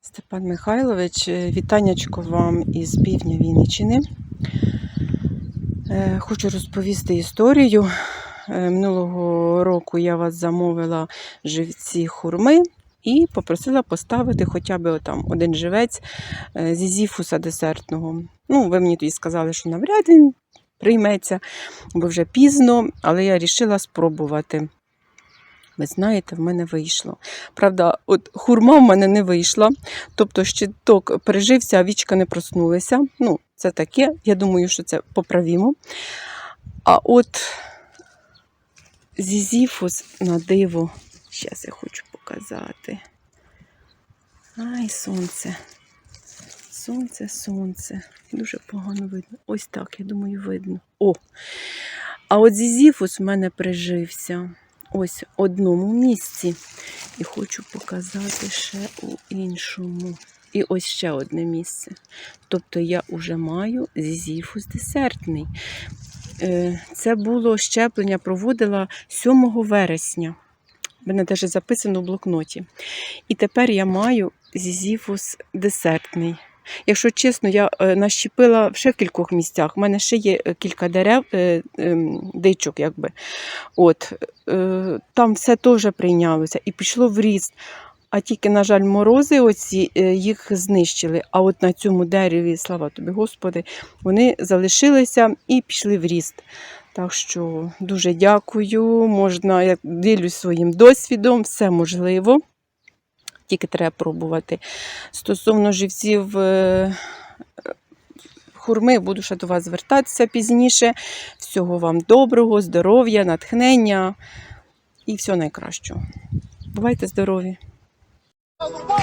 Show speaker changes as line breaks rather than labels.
Степан Михайлович, е, вітаннячко вам із півдня Вінниччини. Е, Хочу розповісти історію. Е, Минулого року я вас замовила живці хурми і попросила поставити хоча б там один живець е, зізіфуса десертного. Ну, ви мені тоді сказали, що навряд він прийметься, бо вже пізно, але я вирішила спробувати. Ви знаєте, в мене вийшло. Правда, от хурма в мене не вийшла. Тобто щиток пережився, а вічка не проснулися. Ну, це таке. Я думаю, що це поправімо. А от зізіфус на диво. Зараз я хочу показати. Ай, сонце. Сонце, сонце. Дуже погано видно. Ось так, я думаю, видно. О! А от зізіфус в мене прижився. Ось в одному місці. І хочу показати ще у іншому. І ось ще одне місце. Тобто я вже маю зізіфус десертний. Е, Це було щеплення, проводила 7 вересня. Мене теж записано в блокноті. І тепер я маю зізіфус десертний. Якщо чесно, я е, нащепила ще в кількох місцях. У мене ще є е, кілька дерев, ем, дичок, якби. От, там все теж прийнялося і пішло в ріст. А тільки, на жаль, морози оці е, їх знищили. А от на цьому дереві, слава тобі, Господи, вони залишилися і пішли в ріст. Так що дуже дякую. Можна, я ділюсь своїм досвідом, все можливо. Тільки треба пробувати. Стосовно живців е, хурми, буду ще до вас звертатися пізніше. Всього вам доброго, здоров'я, натхнення і всього найкращого. Бувайте здорові!
Paulo,